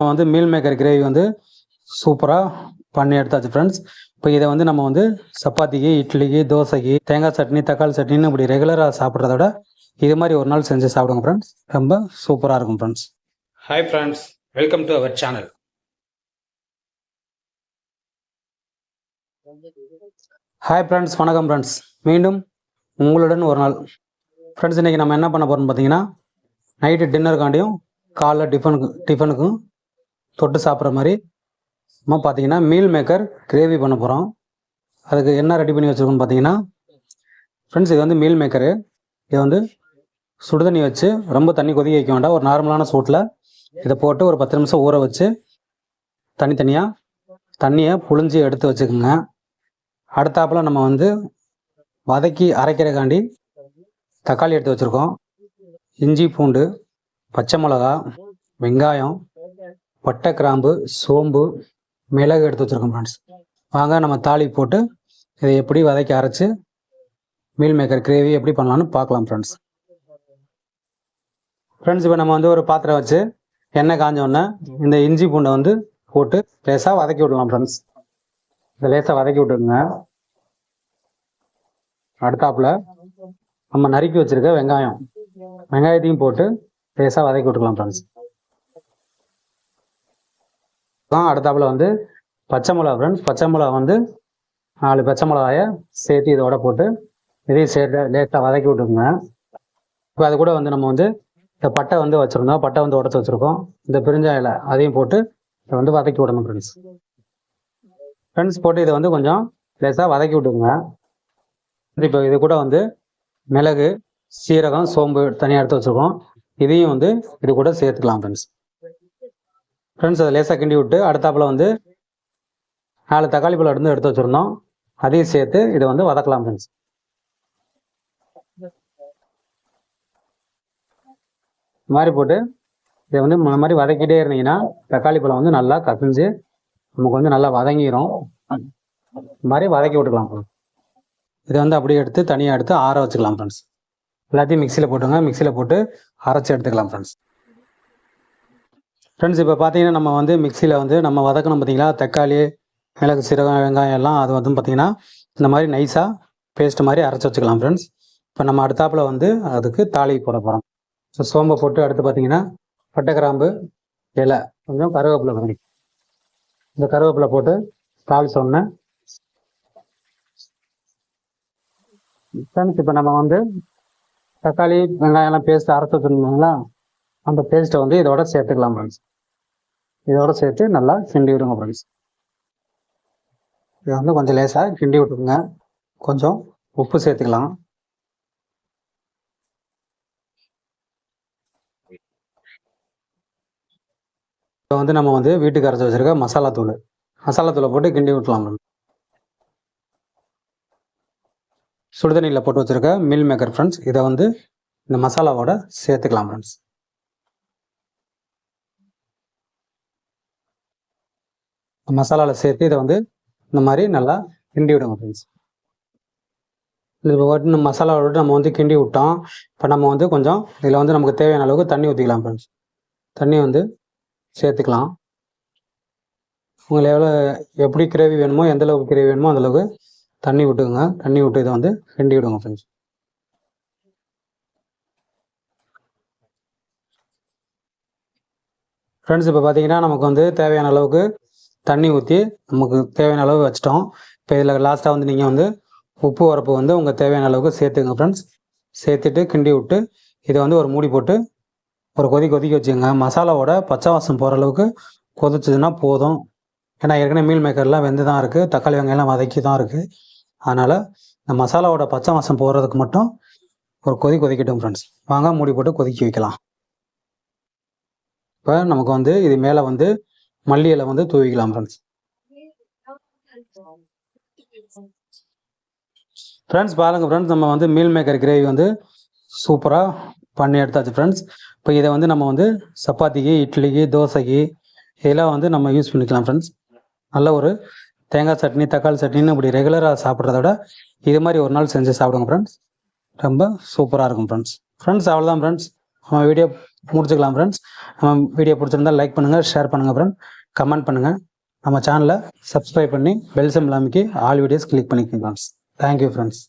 வந்து meal maker gravy வந்து சூப்பராக பண்ணி எடுத்தாச்சு ஃப்ரெண்ட்ஸ் இப்போ இதை வந்து நம்ம வந்து சப்பாத்திக்கு இட்லிக்கு தோசைக்கு தேங்காய் சட்னி தக்காளி சட்னின்னு இப்படி ரெகுலராக சாப்பிட்றத விட இது மாதிரி ஒரு நாள் செஞ்சு சாப்பிடுங்க ஃப்ரெண்ட்ஸ் ரொம்ப சூப்பராக இருக்கும் friends hi friends welcome to our channel hi friends வணக்கம் ஃப்ரெண்ட்ஸ் மீண்டும் உங்களுடன் ஒரு நாள். ஃப்ரெண்ட்ஸ் இன்றைக்கி நம்ம என்ன பண்ண போகிறோம்னு பார்த்தீங்கன்னா நைட்டு டின்னருக்காண்டியும் காலைல டிஃபனுக்கு டிஃபனுக்கும் தொட்டு சாப்பிட்ற மாதிரி. நம்ம பார்த்தீங்கன்னா மீல் மேக்கர் கிரேவி பண்ண போகிறோம் அதுக்கு என்ன ரெடி பண்ணி வச்சுருக்கோம்னு பார்த்தீங்கன்னா ஃப்ரெண்ட்ஸ் இது வந்து மீல் மேக்கரு இதை வந்து சுடுதண்ணி வச்சு ரொம்ப தண்ணி கொதிக்க வைக்க வேண்டாம். ஒரு நார்மலான சூட்டில் இதை போட்டு ஒரு பத்து நிமிஷம் ஊற வச்சு தனித்தனியாக தண்ணியை புழிஞ்சு எடுத்து வச்சுக்கோங்க. அடுத்தாப்பில் நம்ம வந்து வதக்கி அரைக்கிறக்காண்டி தக்காளி எடுத்து வச்சுருக்கோம். இஞ்சி பூண்டு பச்சை மிளகா வெங்காயம் பட்டை கிராம்பு சோம்பு மிளகு எடுத்து வச்சுருக்கோம் ஃப்ரெண்ட்ஸ் வாங்க நம்ம தாலி போட்டு இதை எப்படி வதக்கி அரைச்சி மீல் மேக்கர் கிரேவி எப்படி பண்ணலான்னு பார்க்கலாம் ஃப்ரெண்ட்ஸ் ஃப்ரெண்ட்ஸ் இப்போ நம்ம வந்து ஒரு பாத்திரம் வச்சு எண்ணெய் காஞ்சோடனே இந்த இஞ்சி பூண்டை வந்து போட்டு லேசாக வதக்கி விடலாம் ஃப்ரெண்ட்ஸ் இதை லேசாக வதக்கி விட்டுருங்க அடுத்தாப்புல நம்ம நறுக்கி வச்சுருக்க வெங்காயம். வெங்காயத்தையும் போட்டு லேசாக வதக்கி விட்டுக்கலாம் ஃப்ரெண்ட்ஸ் அடுத்தாப்புல வந்து பச்சை மிளகா ஃப்ரெண்ட்ஸ் பச்சை மிளகா வந்து நாலு பச்சை மிளகாயை சேர்த்து இதோட போட்டு இதையும் சேர்த்து லேட்டாக வதக்கி விட்டுருங்க இப்போ அது கூட வந்து நம்ம வந்து இந்த பட்டை வந்து வச்சுருந்தோம். பட்டை வந்து உடச்சி வச்சுருக்கோம். இந்த பிரிஞ்சாய இலை அதையும் போட்டு இதை வந்து வதக்கி விடணும் ஃப்ரெண்ட்ஸ் ஃப்ரெண்ட்ஸ் போட்டு இதை வந்து கொஞ்சம் லேசாக வதக்கி விட்டுருங்க இப்போ இது கூட வந்து மிளகு சீரகம் சோம்பு தனியாக எடுத்து வச்சுருக்கோம். இதையும் வந்து இது கூட சேர்த்துக்கலாம் ஃப்ரெண்ட்ஸ் ஃப்ரெண்ட்ஸ் அதை லேசாக கிண்டி விட்டு அடுத்தாப்பில் வந்து நாலு தக்காளி பழம் இருந்து எடுத்து வச்சுருந்தோம். அதையும் சேர்த்து இதை வந்து வதக்கலாம் ஃப்ரெண்ட்ஸ் இந்த மாதிரி போட்டு இதை வந்து இந்த மாதிரி வதக்கிட்டே இருந்தீங்கன்னா தக்காளி பழம் வந்து நல்லா கசிஞ்சு நமக்கு வந்து நல்லா வதங்கிடும் இந்த மாதிரி வதக்கி விட்டுக்கலாம் ஃப்ரெண்ட்ஸ் இதை வந்து அப்படியே எடுத்து தனியாக எடுத்து ஆற வச்சுக்கலாம் ஃப்ரெண்ட்ஸ் எல்லாத்தையும் மிக்சியில் போட்டுங்க. மிக்சியில் போட்டு அரைச்சி எடுத்துக்கலாம் ஃப்ரெண்ட்ஸ் ஃப்ரெண்ட்ஸ் இப்போ பார்த்தீங்கன்னா நம்ம வந்து மிக்சியில் வந்து நம்ம வதக்கணும் பார்த்தீங்களா தக்காளி மிளகு சீரகம் வெங்காயம் எல்லாம் அது வந்து பார்த்தீங்கன்னா இந்த மாதிரி நைஸாக பேஸ்ட் மாதிரி அரைச்சி வச்சுக்கலாம் ஃப்ரெண்ட்ஸ் இப்போ நம்ம அடுத்தாப்புல வந்து அதுக்கு தாளி போட போகிறோம் ஸோ சோம்பை போட்டு அடுத்து பார்த்தீங்கன்னா பட்டை கிராம்பு இலை கொஞ்சம் கருவேப்பிலை பண்ணி இந்த கருவேப்பிலை போட்டு தாளி சொன்னேன் ஃப்ரெண்ட்ஸ் இப்போ நம்ம வந்து தக்காளி வெங்காயம்லாம் பேஸ்ட் அரைச்சி வச்சுருந்தோங்களா அந்த பேஸ்ட்டை வந்து இதோட சேர்த்துக்கலாம் ஃப்ரெண்ட்ஸ் இதோட சேர்த்து நல்லா கிண்டி விடுங்க ஃப்ரெண்ட்ஸ் இதை வந்து கொஞ்சம் லேசாக கிண்டி விட்டுருங்க கொஞ்சம் உப்பு சேர்த்துக்கலாம். இப்போ வந்து நம்ம வந்து வீட்டுக்கு அரைச்சி வச்சிருக்க மசாலா தூள். மசாலா தூளை போட்டு கிண்டி விட்டலாம் சுடுதண்ணியில் போட்டு வச்சுருக்க மில் மேக்கர் ஃப்ரெண்ட்ஸ் இதை வந்து இந்த மசாலாவோட சேர்த்துக்கலாம் ஃப்ரெண்ட்ஸ் மசாலாவில் சேர்த்து இதை வந்து இந்த மாதிரி நல்லா கிண்டி விடுங்க ஃப்ரெண்ட்ஸ் இது இந்த மசாலாவோட நம்ம வந்து கிண்டி விட்டோம். இப்போ நம்ம வந்து கொஞ்சம் இதில் வந்து நமக்கு தேவையான அளவுக்கு தண்ணி ஊற்றிக்கலாம் ஃப்ரெண்ட்ஸ் தண்ணி வந்து சேர்த்துக்கலாம். உங்களுக்கு எவ்வளோ எப்படி கிரேவி வேணுமோ எந்த அளவுக்கு கிரேவி வேணுமோ அந்த அளவுக்கு தண்ணி விட்டுக்குங்க. தண்ணி விட்டு இதை வந்து கிண்டி விடுங்க ஃப்ரெண்ட்ஸ் ஃப்ரெண்ட்ஸ் இப்போ பார்த்தீங்கன்னா நமக்கு வந்து தேவையான அளவுக்கு தண்ணி ஊற்றி நமக்கு தேவையான அளவு வச்சிட்டோம். இப்போ இதில் லாஸ்ட்டாக வந்து நீங்கள் வந்து உப்பு உரப்பு வந்து உங்கள் தேவையான அளவுக்கு சேர்த்துங்க ஃப்ரெண்ட்ஸ் சேர்த்துட்டு கிண்டி விட்டு இதை வந்து ஒரு மூடி போட்டு ஒரு கொதி கொதிக்க வச்சுக்கோங்க. மசாலாவோட பச்சை வாசம் போகிற அளவுக்கு கொதிச்சதுன்னா போதும். ஏன்னா ஏற்கனவே மீல் மேக்கர்லாம் வெந்து தான் இருக்குது தக்காளி வெங்காயம்லாம் வதக்கி தான் இருக்குது அதனால் இந்த மசாலாவோட பச்சை வாசம் போகிறதுக்கு மட்டும் ஒரு கொதி கொதிக்கட்டும் ஃப்ரெண்ட்ஸ் வாங்க மூடி போட்டு கொதிக்க வைக்கலாம். இப்போ நமக்கு வந்து இது மேலே வந்து மல்லி இலை வந்து தூவிக்கலாம் ஃப்ரெண்ட்ஸ் ஃப்ரெண்ட்ஸ் பாருங்கள் ஃப்ரெண்ட்ஸ் நம்ம வந்து மீல் மேக்கர் கிரேவி வந்து சூப்பராக பண்ணி எடுத்தாச்சு ஃப்ரெண்ட்ஸ் இப்போ இதை வந்து நம்ம வந்து சப்பாத்திக்கு இட்லிக்கு தோசைக்கு இதெல்லாம் வந்து நம்ம யூஸ் பண்ணிக்கலாம் ஃப்ரெண்ட்ஸ் நல்ல ஒரு தேங்காய் சட்னி தக்காளி சட்னின்னு இப்படி ரெகுலராக சாப்பிட்றத விட இது மாதிரி ஒரு நாள் செஞ்சு சாப்பிடுங்க ஃப்ரெண்ட்ஸ் ரொம்ப சூப்பராக இருக்கும் ஃப்ரெண்ட்ஸ் ஃப்ரெண்ட்ஸ் அவ்வளோதான் ஃப்ரெண்ட்ஸ் நம்ம வீடியோ முடிச்சுக்கலாம் ஃப்ரெண்ட்ஸ் நம்ம வீடியோ பிடிச்சிருந்தா லைக் பண்ணுங்கள் ஷேர் பண்ணுங்கள் ஃப்ரெண்ட் கமெண்ட் பண்ணுங்கள் நம்ம சேனலை சப்ஸ்கிரைப் பண்ணி பெல் சிம்பிள் அமைக்கி ஆல் வீடியோஸ் கிளிக் பண்ணிக்கோங்க ஃப்ரெண்ட்ஸ் தேங்க்யூ ஃப்ரெண்ட்ஸ்